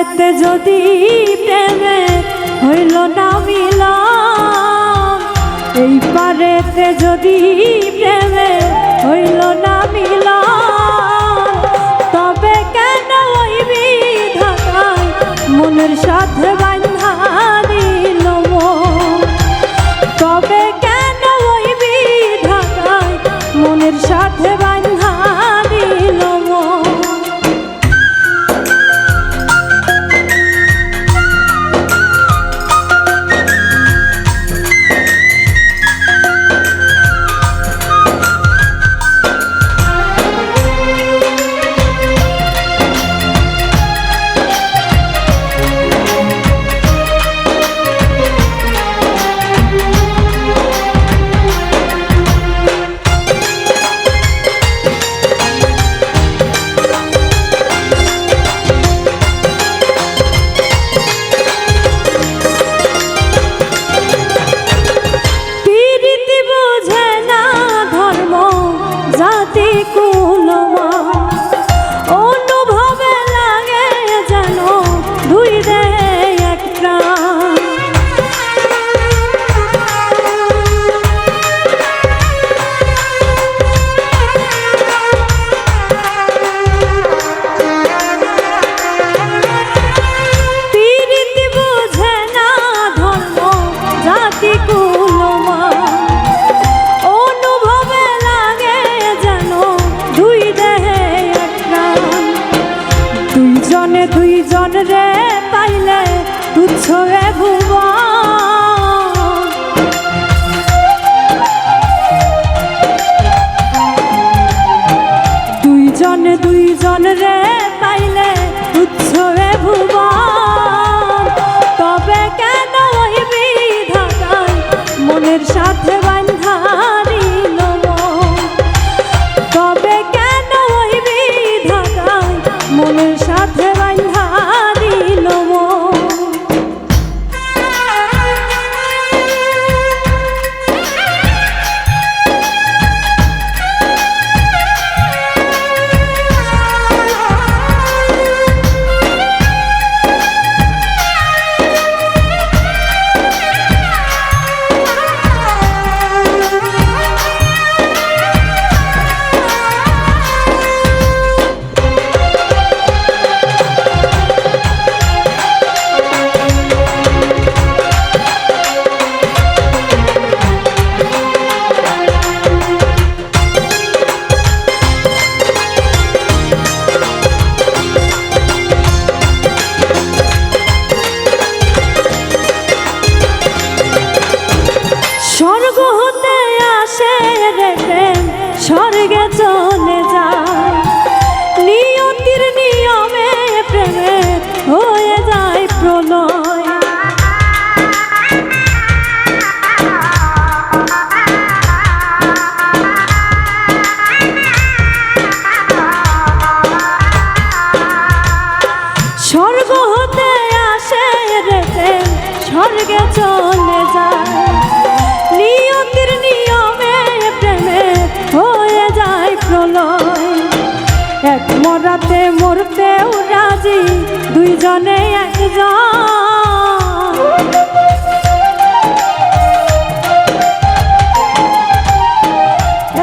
পারেতে যদি প্রেমে হইল না মিল এই পারেতে যদি প্রেমে হইল না মিল তবে কেন ওই বিধাতায় মনের সাথে বান্ধা জাতি কুলমা দুইজনে রে। স্বর্গে চলে যায়। নিয়তির নিয়মে প্রেমে হয়ে যায় প্রলয়। এক মরাতে মরতেও রাজি, দুইজনে একজন।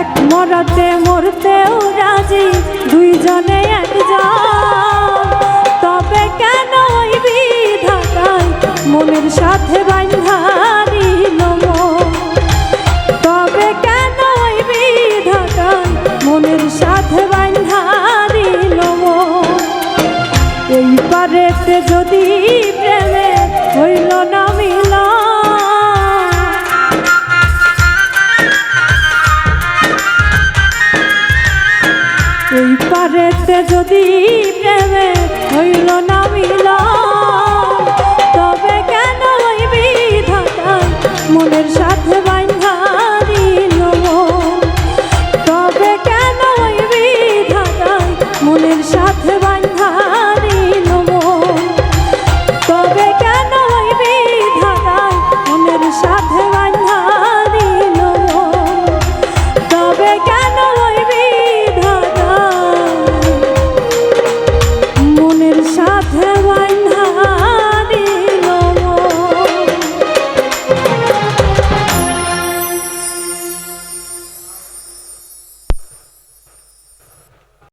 এক মরাতে মরতেও রাজি, দুইজনে যদি প্রেমে হইল না